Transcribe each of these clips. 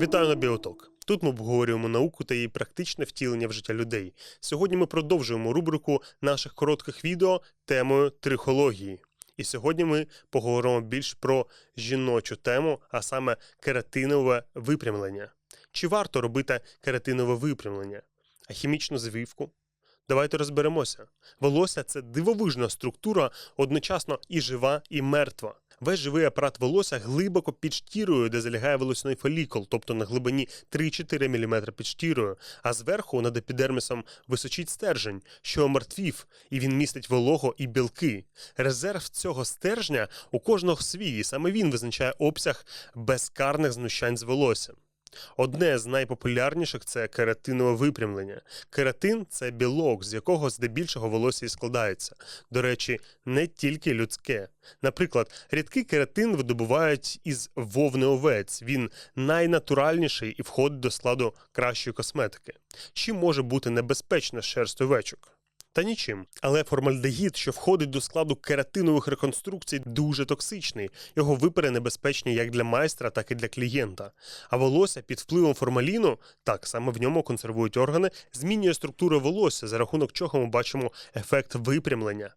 Вітаю на Біоток. Тут ми обговорюємо науку та її практичне втілення в життя людей. Сьогодні ми продовжуємо рубрику наших коротких відео темою трихології. І сьогодні ми поговоримо більш про жіночу тему, а саме кератинове випрямлення. Чи варто робити кератинове випрямлення? А хімічну звивку? Давайте розберемося. Волосся це дивовижна структура, одночасно і жива, і мертва. Весь живий апарат волосся глибоко під шкірою, де залягає волосяний фолікул, тобто на глибині 3-4 мм під шкірою, а зверху над епідермісом височить стержень, що омертвів, і він містить волого і білки. Резерв цього стержня у кожного свій, і саме він визначає обсяг безкарних знущань з волоссям. Одне з найпопулярніших це кератинове випрямлення. Кератин це білок, з якого здебільшого волосся і складається. До речі, не тільки людське. Наприклад, рідкий кератин видобувають із вовни овець. Він найнатуральніший і входить до складу кращої косметики. Чим може бути небезпечна шерсть овечок? Та нічим. Але формальдегід, що входить до складу кератинових реконструкцій, дуже токсичний. Його випари небезпечні як для майстра, так і для клієнта. А волосся під впливом формаліну, так саме в ньому консервують органи, змінює структуру волосся, за рахунок чого ми бачимо ефект випрямлення.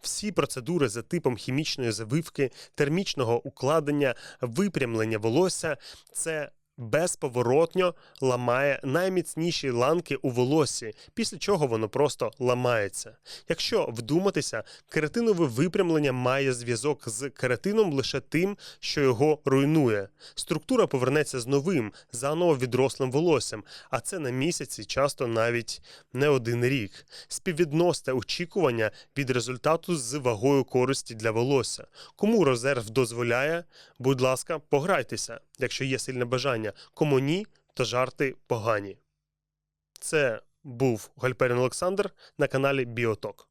Всі процедури за типом хімічної завивки, термічного укладення, випрямлення волосся це безповоротньо ламає найміцніші ланки у волоссі, після чого воно просто ламається. Якщо вдуматися, кератинове випрямлення має зв'язок з кератином лише тим, що його руйнує. Структура повернеться з новим, заново відрослим волоссям, а це на місяці, часто навіть не один рік. Співвідносне очікування від результату з вагою користі для волосся. Кому резерв дозволяє, будь ласка, пограйтеся, якщо є сильне бажання. Кому ні, то жарти погані. Це був Гальперін Олександр на каналі Біоток.